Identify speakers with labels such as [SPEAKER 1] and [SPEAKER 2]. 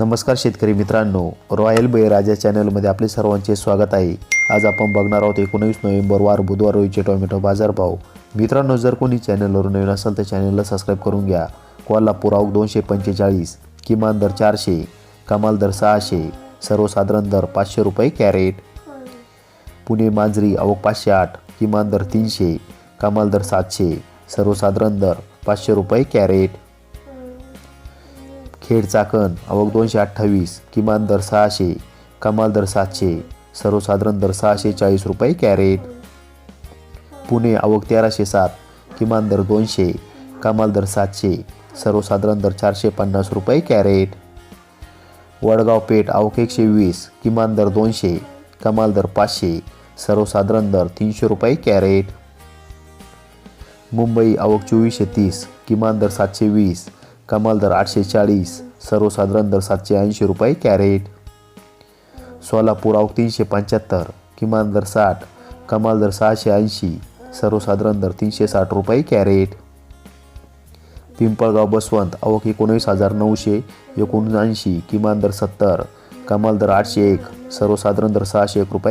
[SPEAKER 1] नमस्कार शेतकरी मित्रांनो. रॉयल बळीराजा चॅनलमध्ये आपले सर्वांचे स्वागत आहे. आज आपण बघणार आहोत एकोणवीस नोव्हेंबर वार बुधवार रोजीचे टोमॅटो बाजारभाव. मित्रांनो जर कोणी चॅनलवर नवीन असेल तर चॅनलला सबस्क्राईब करून घ्या. कोल्हापूर आवक दोनशे पंचेचाळीस किमान दर चारशे कमाल दर सहाशे सर्वसाधारण दर पाचशे रुपये कॅरेट. पुणे मांजरी आवक पाचशे आठ किमान दर तीनशे कमाल दर सातशे सर्वसाधारण दर पाचशे रुपये कॅरेट. खेड चाकण आवक दोनशे अठ्ठावीस किमान दर सहाशे कमाल दर सातशे सर्वसाधारण दर सहाशे चाळीस रुपये कॅरेट. पुणे आवक तेराशे सात किमान दर दोनशे कमाल दर सातशे सर्वसाधारण दर चारशे पन्नास रुपये कॅरेट. वडगाव पेठ आवक एकशे वीस किमान दर दोनशे कमाल दर पाचशे सर्वसाधारण दर तीनशे रुपये कॅरेट. मुंबई आवक चोवीसशे तीस किमान दर सातशे वीस कमाल दर आठशे चाळीस सर्वसाधारण दर सातशे ऐंशी रुपये कॅरेट. सोलापूर आवक तीनशे पंच्याहत्तर किमान दर साठ कमाल दर सहाशे ऐंशी सर्वसाधारण दर तीनशे साठ रुपये कॅरेट. पिंपळगाव बसवंत आवक एकोणीस हजार नऊशे एकोणऐंशी किमान दर सत्तर कमाल दर आठशे एक सर्वसाधारण दर सहाशे एक रुपये